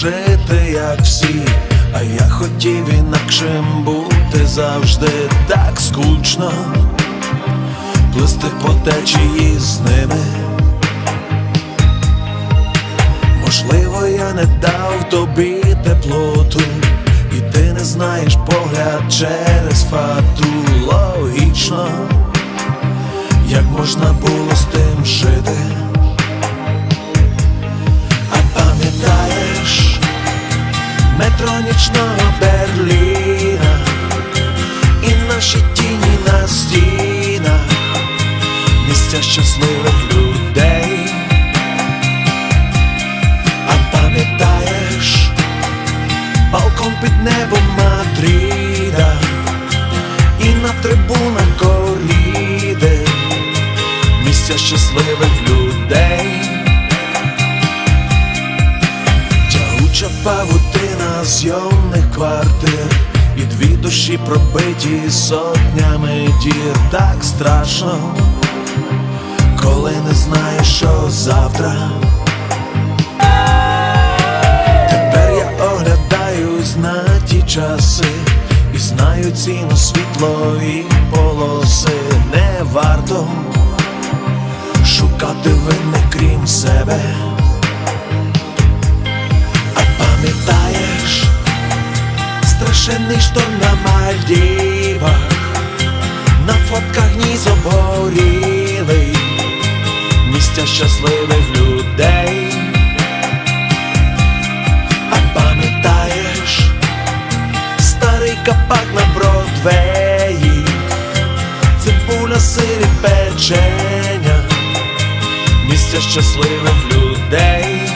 жити, як всі, а я хотів інакшим бути завжди так скучно, плисти по течії з ними. Можливо, я не дав тобі теплоту, і ти не знаєш погляд через фату. Логічно, метро нічного Берліна і наші тіні на стінах, місця щасливих людей. А пам'ятаєш балкон під небом Мадрида і на трибунах коріди, місця щасливих людей. Душі пробиті сотнями дір Так страшно, коли не знаєш, що завтра. Тепер я оглядаюсь на ті часи І знаю ціну світлої полоси Не варто шукати винних крім себе. Пам'ятаєш страшенний шторм на Мальдівах, на фотках ніс обгорілий, місця щасливих людей. А пам'ятаєш старий капак на Бродвеї, цибуля сир і печеня, місця щасливих людей.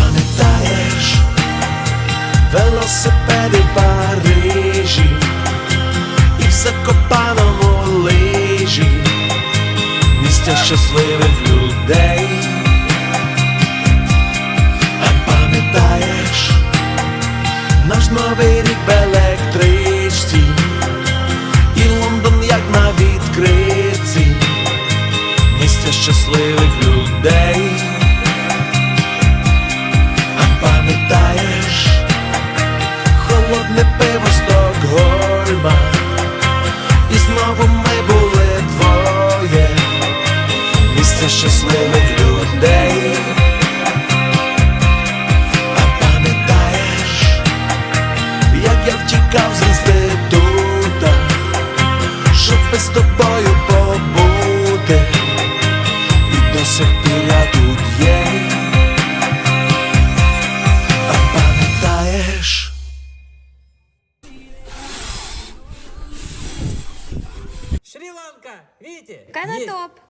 Велосипеди в Парижі і в Закопаному лижі, місця щасливих людей. А пам'ятаєш наш новий рік в електричці щасливих людей А пам'ятаєш, як я втікав з інститута, щоб з тобою побути, і до сих пір я тут є. А пам'ятаєш? Шри-Ланка, видите? Какая на Есть. топ.